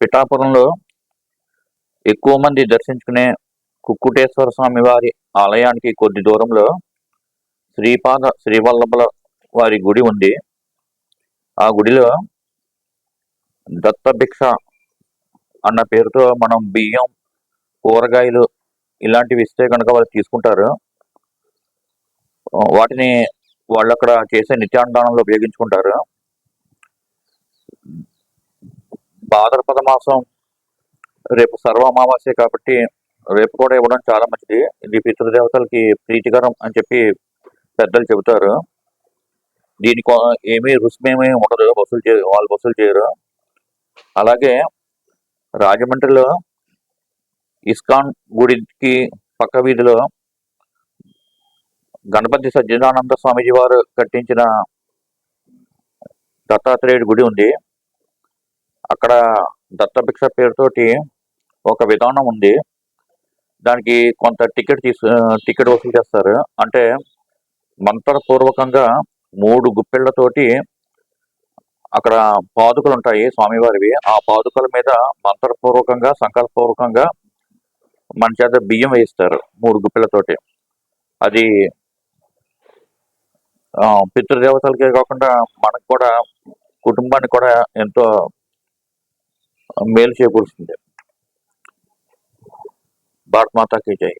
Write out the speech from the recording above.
పిఠాపురంలో ఎక్కువ మంది దర్శించుకునే కుక్కుటేశ్వర స్వామి వారి ఆలయానికి కొద్ది దూరంలో శ్రీపాద శ్రీవల్లభుల వారి గుడి ఉంది. ఆ గుడిలో దత్తభిక్ష అన్న పేరుతో మనం బియ్యం కూరగాయలు ఇలాంటివి ఇస్తే కనుక వాళ్ళు తీసుకుంటారు. వాటిని వాళ్ళు అక్కడ చేసే నిత్యాన్నదానంలో ఉపయోగించుకుంటారు. భాద్రపద మాసం రేపు సర్వ అమావాస్య కాబట్టి రేపు కూడా ఇవ్వడం చాలా మంచిది. ఇది పితృదేవతలకి ప్రీతికరం అని చెప్పి పెద్దలు చెబుతారు. దీనికి ఏమీ రుసుమేమీ ఉండదు. వసూలు చే వాళ్ళు వసూలు చేయరు. అలాగే రాజమండ్రిలో ఇస్కాన్ గుడికి పక్క వీధిలో గణపతి సజ్జనానంద స్వామీజీ వారు కట్టించిన దత్తాత్రేయుడి గుడి ఉంది. అక్కడ దత్తభిక్ష పేరుతోటి ఒక విధానం ఉంది. దానికి కొంత టికెట్ తీసు టికెట్ వసూలు చేస్తారు. అంటే మంత్రపూర్వకంగా మూడు గుప్పెళ్ళతోటి అక్కడ పాదుకలు ఉంటాయి స్వామివారివి. ఆ పాదుకల మీద మంత్రపూర్వకంగా సంకల్పపూర్వకంగా మన చేత బియ్యం వేయిస్తారు మూడు గుప్పెళ్ళతోటి. అది పితృదేవతలకే కాకుండా మనకు కూడా కుటుంబానికి కూడా ఎంతో మేలు చేకూరుస్తుంది. భారత్ మాతాకి జై.